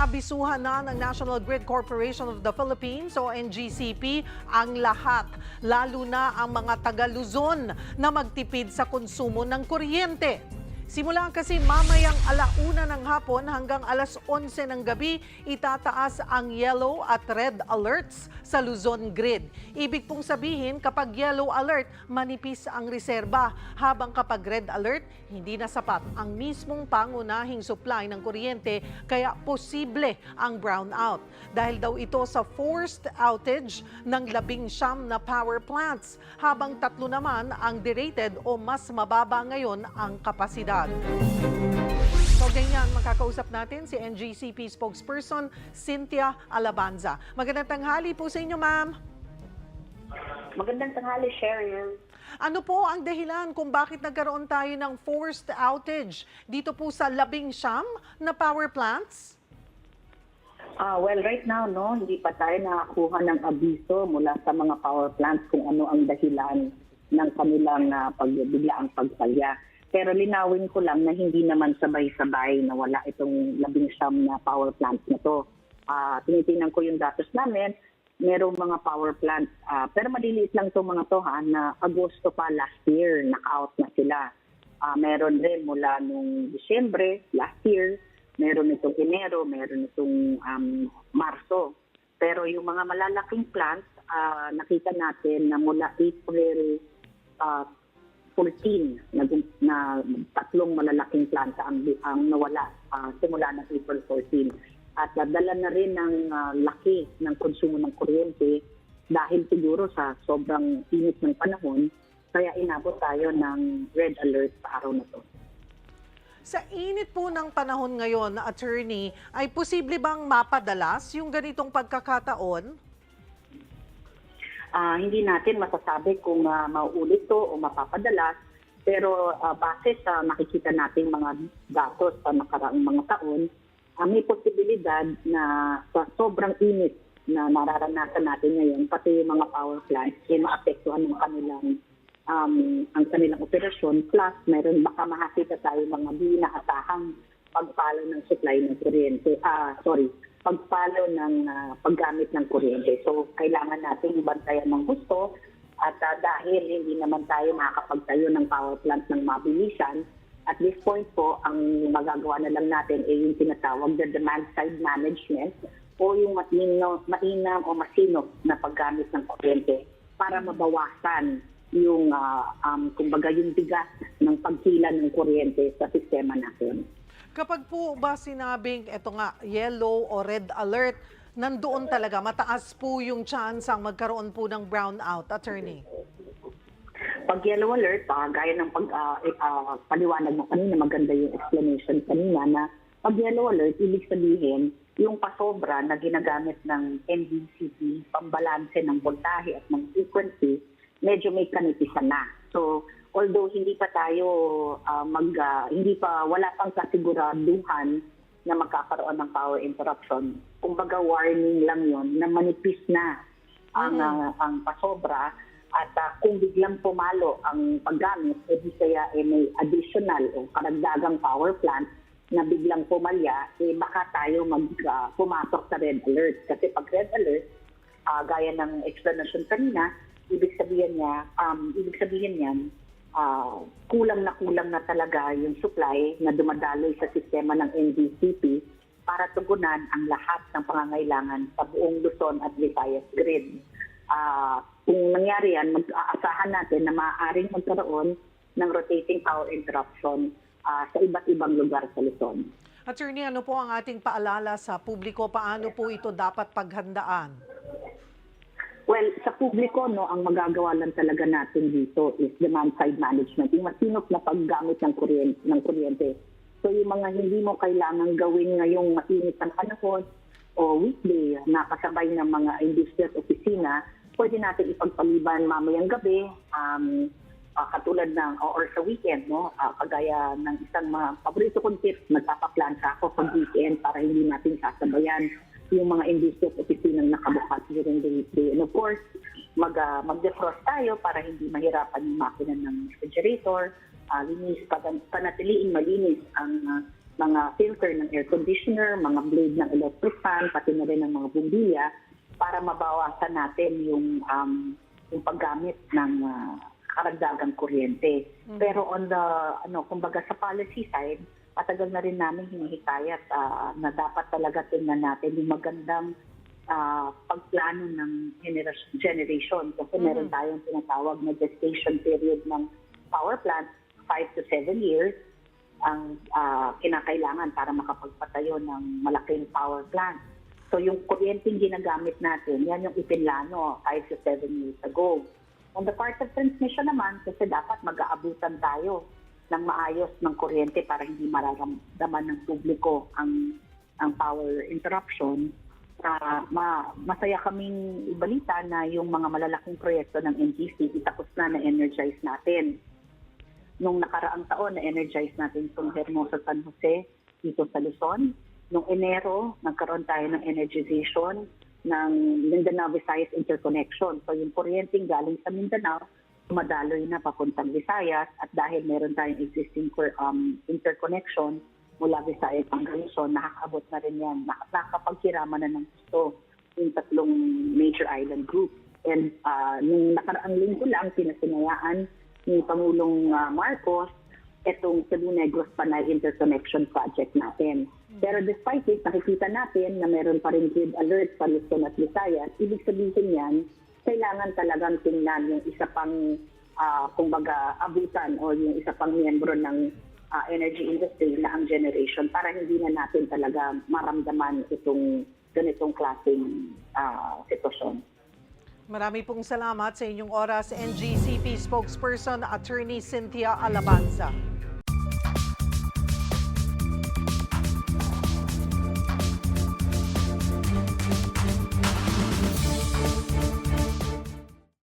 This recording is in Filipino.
Inaabisuhan na ng National Grid Corporation of the Philippines o NGCP ang lahat, lalo na ang mga taga Luzon na magtipid sa konsumo ng kuryente. Simula kasi mamayang alauna ng hapon hanggang alas 11 ng gabi, itataas ang yellow at red alerts sa Luzon Grid. Ibig pong sabihin, kapag yellow alert, manipis ang reserba. Habang kapag red alert, hindi na sapat ang mismong pangunahing supply ng kuryente, kaya posible ang brownout. Dahil daw ito sa forced outage ng labing siyam na power plants, habang tatlo naman ang derated o mas mababa ngayon ang kapasidad. So ganyan, makakausap natin si NGCP spokesperson Cynthia Alabanza. Magandang tanghali po sa inyo, ma'am. Magandang tanghali, Cheryl. Ano po ang dahilan kung bakit nagkaroon tayo ng forced outage dito po sa labing siyam na power plants? Ah, well, right now, no, hindi pa tayo nakakuha ng abiso mula sa mga power plants kung ano ang dahilan ng kanilang uh, pagbiglaang pagpalya. Pero linawin ko lang na hindi naman sabay-sabay na wala itong labing siyam na power plants na to. Ah, tinitingnan ko yung datos namin, merong mga power plants, ah, pero maliliit lang itong mga to ha, na Agosto pa last year, naka-out na sila. Ah, meron rin mula nung Disyembre last year, meron itong Enero, meron itong um, Marso. Pero yung mga malalaking plants, ah, nakita natin na mula April ah, 14, na, na tatlong malalaking planta ang, ang nawala ah, simula ng April 14. At nadala na rin ng ah, laki ng konsumo ng kuryente dahil siguro sa sobrang init ng panahon, kaya inabot tayo ng red alert sa araw na to. Sa init po ng panahon ngayon, attorney, ay posible bang mapadalas yung ganitong pagkakataon? Ah, hindi natin masasabi kung uh, mauulit to o mapapadalas, pero ah, base sa makikita nating mga datos sa nakaraang mga taon, ah, may posibilidad na sa sobrang init na nararanasan natin ngayon, pati yung mga power plants, ay maapektuhan ng kanilang um, ang kanilang operasyon. Plus, meron baka makakita tayo mga di inaasahang pagpalo ng supply ng kuryente. Ah, sorry, pagpalo ng ah, paggamit ng kuryente. So, kailangan natin bantayan ng gusto at ah, dahil hindi naman tayo makakapagtayo ng power plant ng mabilisan, at this point po, ang magagawa na lang natin ay yung tinatawag na demand side management o yung mainam, mainam o masinop na paggamit ng kuryente para mabawasan yung, ah, um, kumbaga, yung bigat ng pagkila ng kuryente sa sistema natin. Kapag po ba sinabing, eto nga, yellow o red alert, nandoon talaga, mataas po yung chance ang magkaroon po ng brownout, attorney? Pag yellow alert, ah, gaya ng pag, eh, ah, paliwanag mo kanina, maganda yung explanation kanina na pag yellow alert, ibig sabihin, yung pasobra na ginagamit ng NDCP, pambalanse ng voltahe at ng frequency, medyo may kanipisan na. So, although hindi pa tayo ah, mag, ah, hindi pa, wala pang kasiguraduhan na magkakaroon ng power interruption, kumbaga warning lang yon na manipis na ang, ah, ang pasobra. At ah, kung biglang pumalo ang paggamit, edi kaya eh, may additional o karagdagang power plant na biglang pumalya, eh baka tayo mag ah, pumasok sa red alert. Kasi pag red alert, ah, gaya ng explanation kanina, ibig sabihin niya, um, ibig sabihin niyan, ah, kulang na kulang na talaga yung supply na dumadaloy sa sistema ng NDCP para tugunan ang lahat ng pangangailangan sa buong Luzon at Visayas grid. Ah, kung nangyari yan, mag-aasahan natin na maaaring magkaroon ng rotating power interruption ah, sa iba't ibang lugar sa Luzon. Attorney, ano po ang ating paalala sa publiko? Paano po ito dapat paghandaan? Well, sa publiko, no, ang magagawa lang talaga natin dito is demand side management, yung masinop na paggamit ng kuryente. Ng kuryente. So yung mga hindi mo kailangan gawin ngayong mainit ang panahon o weekday na kasabay ng mga industry at opisina, pwede natin ipagpaliban mamayang gabi, um, ah, katulad ng or sa weekend, no? Ah, kagaya ng isang mga paborito kong tips, magpapaplan sa ako pag weekend para hindi natin sasabayan yung mga industry at opisinang nakabukas during the weekday. And of course, mag, ah, mag-defrost tayo para hindi mahirapan yung makina ng refrigerator, uh, linis, pan- panatiliin malinis ang ah, mga filter ng air conditioner, mga blade ng electric fan, pati na rin ng mga bumbilya para mabawasan natin yung um, yung paggamit ng ah, karagdagang kuryente. Pero on the ano, kumbaga sa policy side, matagal na rin namin hinihikayat ah, na dapat talaga tingnan natin yung magandang ah, pagplano ng genera- generation kasi meron tayong tinatawag na gestation period ng power plant 5 to 7 years ang ah, kinakailangan para makapagpatayo ng malaking power plant. So yung kuryenteng ginagamit natin, yan yung ipinlano 5 to 7 years ago. On the part of transmission naman, kasi dapat mag-aabutan tayo ng maayos ng kuryente para hindi mararamdaman ng publiko ang ang power interruption. Ah, ma masaya kaming ibalita na yung mga malalaking proyekto ng NGC itapos na na-energize natin nung nakaraang taon na energize natin itong Hermosa San Jose dito sa Luzon. Nung Enero, nagkaroon tayo ng energization ng Mindanao Visayas Interconnection. So yung kuryenteng galing sa Mindanao, madaloy na papuntang Visayas at dahil meron tayong existing cor- um, interconnection mula Visayas hanggang Luzon, nakakaabot na rin yan. Nak- Nakakapagkiraman na ng gusto yung tatlong major island group. And uh, nung nakaraang linggo lang, pinasinayaan ni Pangulong ah, Marcos itong Cebu Negros Panay Interconnection Project natin. Pero despite this, nakikita natin na meron pa rin grid alert sa Luzon at Visayas. Ibig sabihin yan, kailangan talagang tingnan yung isa pang, ah, kumbaga, abutan o yung isa pang miyembro ng ah, energy industry na ang generation para hindi na natin talaga maramdaman itong ganitong klaseng ah, sitwasyon. Marami pong salamat sa inyong oras, NGCP spokesperson Attorney Cynthia Alabanza.